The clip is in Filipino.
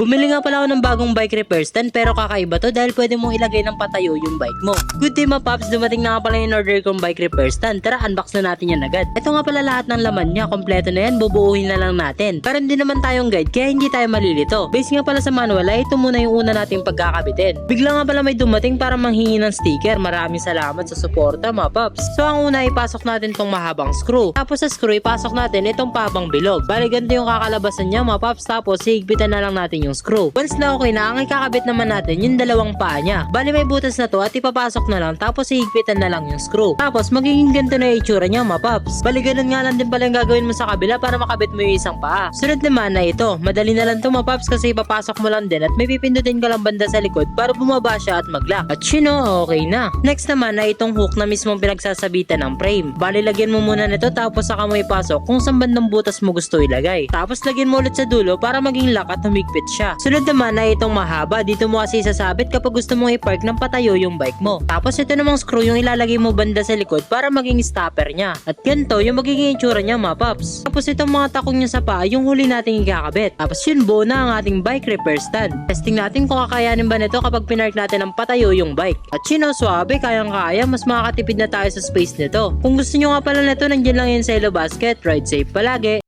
Bumili nga pala ako ng bagong bike repair stand pero kakaiba to dahil pwede mong ilagay ng patayo yung bike mo. Good day mga paps, dumating na nga pala yung order kong bike repair stand. Tara, unbox na natin yan agad. Ito nga pala lahat ng laman niya, kompleto na yan, bubuuhin na lang natin. Pero hindi naman tayong guide kaya hindi tayo malilito. Base nga pala sa manual ay ito muna yung una nating pagkakabitin. Bigla nga pala may dumating para manghingi ng sticker. Maraming salamat sa suporta mga paps. So ang una ipasok natin tong mahabang screw. Tapos sa screw ipasok natin itong pabang bilog. Bali ganito yung kakalabasan niya mga paps. Tapos higpitan na lang natin yung screw. Once na okay na, ang ikakabit naman natin yung dalawang paa niya. Bali may butas na to at ipapasok na lang tapos higpitan na lang yung screw. Tapos magiging ganito na yung itsura niya mga paps. Bali ganun nga lang din pala yung gagawin mo sa kabila para makabit mo yung isang paa. Sunod naman na ito. Madali na lang to mga paps kasi ipapasok mo lang din at may pipindutin ka lang banda sa likod para bumaba siya at mag-lock. At yun o, okay na. Next naman na itong hook na mismong pinagsasabitan ng frame. Bali lagyan mo muna nito tapos saka mo ipasok kung saan bandang butas mo gusto ilagay. Tapos lagyan mo ulit sa dulo para maging lock at humigpit siya. Sunod naman na itong mahaba. Dito mo kasi sasabit kapag gusto mong i-park ng patayo yung bike mo. Tapos ito namang screw yung ilalagay mo banda sa likod para maging stopper niya. At ganito yung magiging itsura niya mga paps. Tapos itong mga takong niya sa paa yung huli nating ikakabit. Tapos yun buo na ang ating bike repair stand. Testing natin kung kakayanin ba nito kapag pinark natin ng patayo yung bike. At yun o, swabe, kayang-kaya, mas makakatipid na tayo sa space nito. Kung gusto nyo nga pala nito, nandiyan lang yun sa Hello Basket. Ride safe palagi.